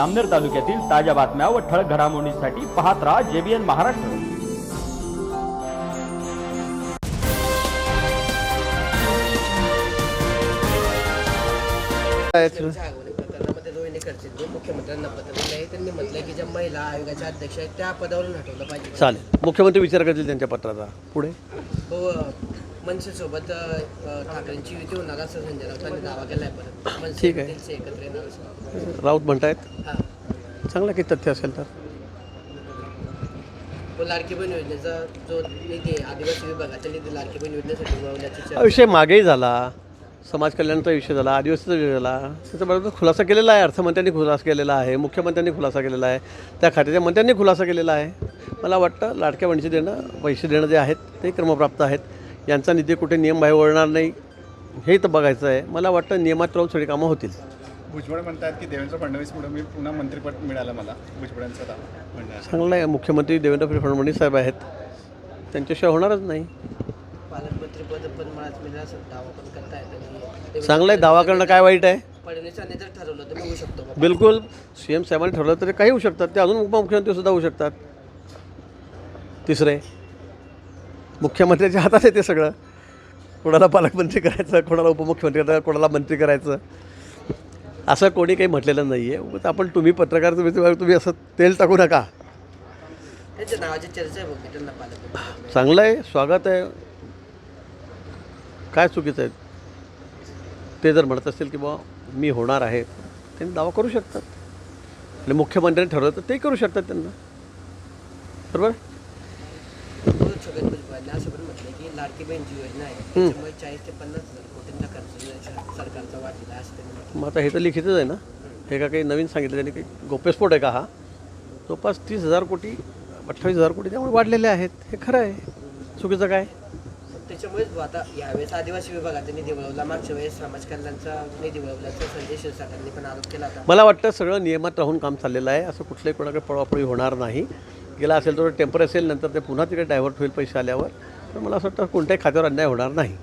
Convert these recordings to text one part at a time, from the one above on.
अमनेर तालुक्यातील ताज्या बातम्या व ठळक घडामोडींसाठी पाहत राहा जेबीएन महाराष्ट्र. मुख्यमंत्र्यांना पत्र आहे त्यांनी म्हटलं की ज्या महिला अध्यक्ष आहेत त्या पदावरून पाहिजे चालेल. मुख्यमंत्री विचार करतील त्यांच्या पत्राचा. पुढे? हो मनसेसोबत ठाकरेंची युती होणार असं संजय राऊतांनी दावा केलाय परत. मनसे ठीक आहे. त्यांचे एकत्र येणार असं. राऊत म्हणतायत? हा. चांगलं काही तथ्य असेल तर? लाडकी बहीण योजनेचा जो निधी आहे, आदिवासी विभागाचा निधी लाडकी बहीण योजनेसाठी मिळवण्याची हा चर्चा विषय मागेही झाला. समाज कल्याणाचा विषय झाला आदिवासीचा विषय झाला. त्याच्याबरोबर खुलासा केलेला आहे. अर्थमंत्र्यांनी खुलासा केलेला आहे. मुख्यमंत्र्यांनी खुलासा केलेला आहे. त्या खात्याच्या मंत्र्यांनी खुलासा केलेला आहे. मला वाटतं लाडक्या बहिणीचे देणं पैसे देणं जे आहेत ते क्रमप्राप्त आहेत. यांचा निधी कुठे नियमबाह्य वळणार नाही हे तर बघायचं आहे. मला वाटतं नियमात राहून सगळी कामं होतील. भुजबळ म्हणतात की देवेंद्र फडणवीसमुळे मी पुन्हा मंत्रिपद मिळालं मला भुजबळांचा म्हणणं. चांगलं आहे. मुख्यमंत्री देवेंद्र फडणवीस साहेब आहेत. त्यांच्याशिवाय होणारच नाही. पालकमंत्री पद पण मला मिळेल असं दावा पण आणि चांगलं आहे. दावा करणं काय वाईट आहे? फडणवीसांनी जर ठरवलं तर मी होऊ शकतो बाबा. बिलकुल. सी एम साहेबांनी ठरवलं तर काही होऊ शकतात. ते अजून उपमुख्यमंत्री सुद्धा होऊ शकतात. तिसरे. मुख्यमंत्र्याच्या हातात आहे ते सगळं. कोणाला पालकमंत्री करायचं कोणाला उपमुख्यमंत्री करायचं कोणाला मंत्री करायचं. असं कोणी काही म्हटलेलं नाही आहे आपण तुम्ही पत्रकार तुम्ही तुम्ही असं तेल टाकू नका. चांगलं आहे स्वागत आहे. काय चुकीचं आहे? ते जर म्हणत असतील की बा मी होणार आहे. त्यांनी दावा करू शकतात. आणि मुख्यमंत्र्यांनी ठरवलं तर ते करू शकतात त्यांना. बरोबर? असं पण म्हटलं की लाडकी बहीणची योजना आहे त्याच्यामुळे चाळीस ते पन्नास हजार कोटींचा खर्च जो आहे सरकारचा वाढलेला आहे असं त्यांनी म्हटलं मग आता हे तर लिखितच आहे ना? हे का काही नवीन सांगितलं त्यांनी काही गोप्यस्फोट आहे का हा? जवळपास तीस हजार कोटी अठ्ठावीस हजार कोटी त्यामुळे वाढलेले आहेत. हे खरं आहे. चुकीचं काय? त्याच्यामुळेच बुवा आता यावेळेस आदिवासी विभागाचा निधी वळवला मागच्या वेळेस समाज कल्याणचा निधी वळवल्याचा संजय शिरसाटांनी पण आरोप केला होता. मला वाटतं सगळं नियमात राहून काम चाललेलं आहे असं कुठल्याही कोणाकडे पळवापळी होणार नाही. गेला असेल तर टेम्पर असेल नंतर ते पुन्हा तिकडे डायव्हर्ट होईल पैसे आल्यावर तर मला असं वाटतं कोणत्याही खात्यावर अन्याय होणार नाही.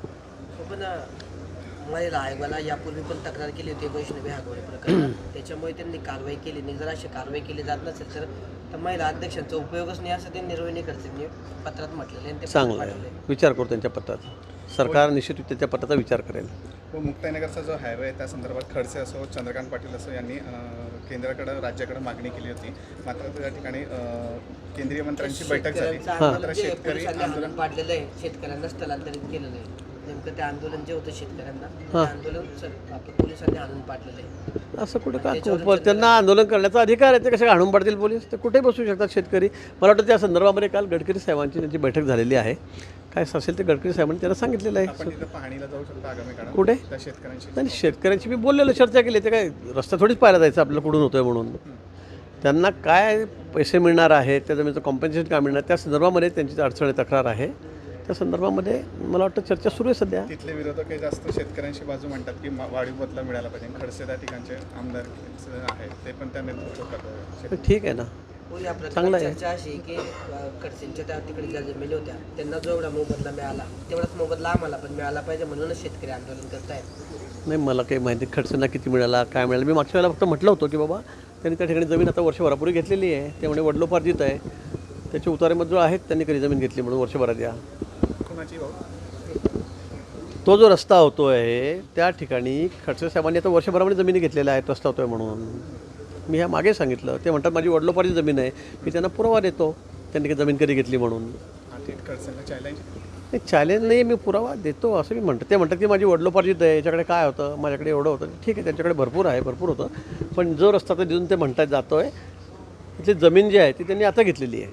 पण महिला आयोगाला यापूर्वी पण तक्रार केली होती वैष्णवी हागवणे प्रकरणात. त्याच्यामुळे त्यांनी कारवाई केली नाही. जर अशी कारवाई केली जात नसेल तर तर महिला अध्यक्षांचा उपयोगच नाही असं त्यांनी रोहिणी खडसेंनी पत्रात म्हटलेलं आहे आणि ते चांगलं विचार करू त्यांच्या पत्राचा. सरकार निश्चित त्याच्या पत्राचा विचार करेल. व मुक्ताईनगरचा जो हायवे आहे त्या संदर्भात खडसे असो चंद्रकांत पाटील असो यांनी केंद्राकडं राज्याकडं मागणी केली होती. मात्र त्या ठिकाणी केंद्रीय मंत्र्यांची बैठक झाली. मात्र जे शेतकरी आंदोलन पाडलेलं आहे शेतकऱ्यांना स्थलांतरित केलेलं आहे नेमकं ते आंदोलन जे होतं शेतकऱ्यांना ते आंदोलन सर आपलं पोलिसांनी आणून पाडलेलं आहे. असं कुठं का खूप त्यांना आंदोलन करण्याचा अधिकार आहे ते कसे हाणून पाडतील पोलीस? ते कुठेही बसू शकतात शेतकरी. मला वाटतं त्या संदर्भामध्ये काल गडकरी साहेबांची त्यांची बैठक झालेली आहे काय असेल ते गडकरी साहेबांनी त्यांना सांगितलेलं आहे. पाहणीला जाऊ शकतो आगामी काळात. कुठे? शेतकऱ्यांशी. नाही शेतकऱ्यांची मी बोललेलं चर्चा केली. ते काय रस्ता थोडीच पाहायला जायचं आपल्याला कुठून होतोय म्हणून. त्यांना काय पैसे मिळणार आहेत त्या जमिनीचं कॉम्पन्सेशन काय मिळणार त्या संदर्भामध्ये त्यांची अडचण आहे, तक्रार आहे. त्या संदर्भामध्ये मला वाटतं चर्चा सुरू आहे सध्या. तिथले विरोधक हे जास्त शेतकऱ्यांची बाजू म्हणतात की वाढीव बदला मिळाला पाहिजे. खडसे त्या ठिकाणचे आमदार आहेत ते पण त्या नेतृत्व करतात ठीक आहे ना. चांगलं प्रकरणात आहे. चर्चा अशी आहे की अं, खडसेंच्या त्या तिकडे ज्या जमिनी होत्या त्यांना जो एवढा मोबदला मिळाला तेवढाच मोबदला आम्हाला पण मिळाला पाहिजे म्हणूनच शेतकरी आंदोलन करतायत. नाही मला काही माहिती खर्चना किती मिळाला काय मिळालं? मी मागच्या वेळेला फक्त म्हटलं होतं की बाबा त्यांनी त्या ठिकाणी जमीन आता वर्षभरापूर्वी घेतलेली आहे ते म्हणे वडलोपार्जित आहे. त्याचे उतारेमध्ये जो आहेत त्यांनी कधी जमीन घेतली म्हणून वर्षभरात या. तो जो रस्ता होतो आहे त्या ठिकाणी खडसे साहेबांनी आता वर्षभरामध्ये जमिनी घेतलेल्या आहेत रस्ता होतोय म्हणून. मी ह्या मागे सांगितलं. ते म्हणतात माझी वडलोपार्जित जमीन आहे. मी त्यांना पुरावा देतो. त्यांनी काही जमीन कधी घेतली म्हणून. नाही चॅलेंज नाही मी पुरावा देतो असं मी म्हणतो. ते म्हणतात की माझी वडलोपार्जित आहे. याच्याकडे काय होतं? माझ्याकडे एवढं होतं. ठीक आहे त्यांच्याकडे भरपूर आहे भरपूर होतं. पण जो रस्ता तर तिथून ते म्हणतात जातो आहे तिथली जमीन जी आहे ती त्यांनी आता घेतलेली आहे.